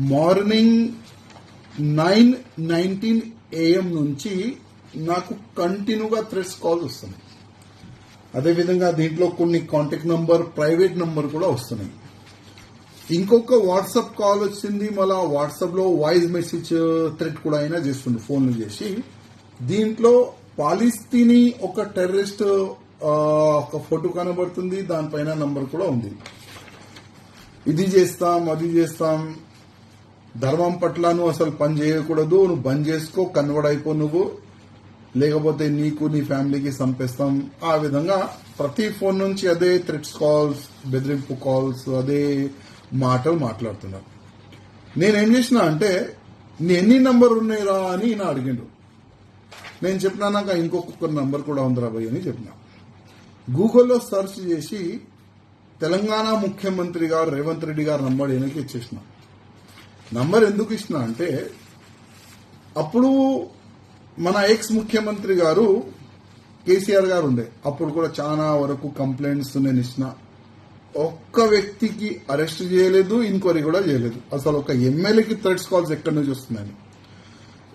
Morning nine nineteen AM నుంచి నాకు కంటిన్యూగా థ్రెడ్స్ కాల్స్ వస్తున్నాయి. అదేవిధంగా దీంట్లో కొన్ని కాంటాక్ట్ నంబర్ ప్రైవేట్ నంబర్ కూడా వస్తున్నాయి. ఇంకొక వాట్సాప్ కాల్ వచ్చింది. మళ్ళా వాట్సాప్లో వాయిస్ మెసేజ్ థ్రెడ్ కూడా అయినా చేస్తుండే ఫోన్లు చేసి. దీంట్లో పాలిస్తీనీ ఒక టెర్రరిస్ట్ uh, ఒక ఫోటో కనబడుతుంది. దానిపైన నంబర్ కూడా ఉంది. ఇది చేస్తాం అది చేస్తాం. ధర్మం పట్ల నువ్వు అసలు పని చేయకూడదు నువ్వు బంద్ చేసుకో కన్వర్ట్ అయిపో నువ్వు. లేకపోతే నీకు నీ ఫ్యామిలీకి చంపేస్తాం ఆ విధంగా ప్రతి ఫోన్ నుంచి అదే థ్రెట్స్ కాల్స్ బెదిరింపు కాల్స్ అదే మాటలు మాట్లాడుతున్నారు నేనేం చేసిన అంటే నీ ఎన్ని నంబర్ ఉన్నాయిరా అని ఈయన అడిగిండు. నేను చెప్పినా నాకు ఇంకొక నంబర్ కూడా ఉందిరా భయ్ అని చెప్పిన. గూగుల్లో సెర్చ్ చేసి తెలంగాణ ముఖ్యమంత్రి గారు రేవంత్ రెడ్డి గారు నంబర్ వెనక్కి ఇచ్చేసిన. నంబర్ ఎందుకు ఇచ్చిన అంటే అప్పుడు మన ఎక్స్ ముఖ్యమంత్రి గారు కేసీఆర్ గారు ఉండే. అప్పుడు కూడా చాలా వరకు కంప్లైంట్స్ నేను ఇచ్చిన ఒక్క వ్యక్తికి అరెస్ట్ చేయలేదు ఇంక్వైరీ కూడా చేయలేదు. అసలు ఒక ఎమ్మెల్యేకి థ్రెడ్స్ కాల్స్ ఎక్కడి నుంచి వస్తున్నాయని.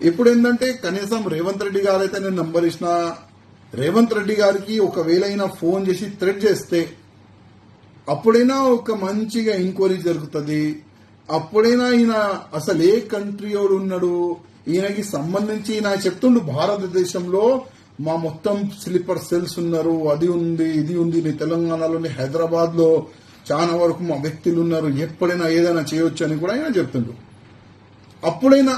ఇప్పుడు ఏంటంటే కనీసం రేవంత్ రెడ్డి గారు అయితే నేను నంబర్ ఇచ్చిన రేవంత్ రెడ్డి గారికి ఒకవేళ అయినా ఫోన్ చేసి థ్రెడ్ చేస్తే అప్పుడైనా ఒక మంచిగా ఎంక్వైరీ జరుగుతుంది. అప్పుడైనా ఈయన అసలు ఏ కంట్రీ ఎవడు ఉన్నాడు? ఈయనకి సంబంధించి ఈయన చెప్తుండు భారతదేశంలో మా మొత్తం స్లీపర్ సెల్స్ ఉన్నారు అది ఉంది ఇది ఉంది నీ తెలంగాణలోని హైదరాబాద్లో చాలా వరకు మా వ్యక్తులు ఉన్నారు ఎప్పుడైనా ఏదైనా చేయొచ్చు అని కూడా ఆయన చెప్తుండు. అప్పుడైనా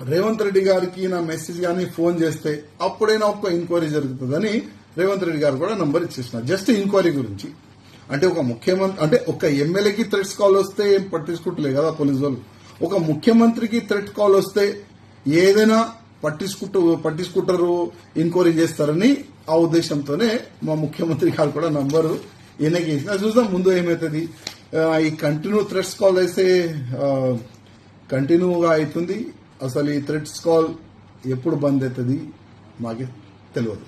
రేవంత్ రెడ్డి గారికి నా మెసేజ్ కానీ ఫోన్ చేస్తే అప్పుడైనా ఒక్క ఎంక్వైరీ జరుగుతుందని రేవంత్ రెడ్డి గారు కూడా నంబర్ ఇచ్చేసిన జస్ట్ ఎంక్వైరీ గురించి. అంటే ఒక ముఖ్యమంత్రి అంటే ఒక ఎమ్మెల్యేకి థ్రెట్స్ కాల్ వస్తే ఏం పట్టించుకుంటలే కదా పోలీసు వాళ్ళు. ఒక ముఖ్యమంత్రికి థ్రెట్ కాల్ వస్తే ఏదైనా పట్టించుకుంటూ పట్టించుకుంటారు ఎంక్వైరీ చేస్తారని ఆ ఉద్దేశంతోనే మా ముఖ్యమంత్రి గారు కూడా నంబరు ఈయనకి ఇచ్చిన చూద్దాం ముందు ఏమవుతుంది ఈ కంటిన్యూ థ్రెట్స్ కాల్ అయితే కంటిన్యూగా అవుతుంది. అసలు ఈ థ్రెట్స్ కాల్ ఎప్పుడు బంద్ అవుతుంది? మాకే తెలియదు.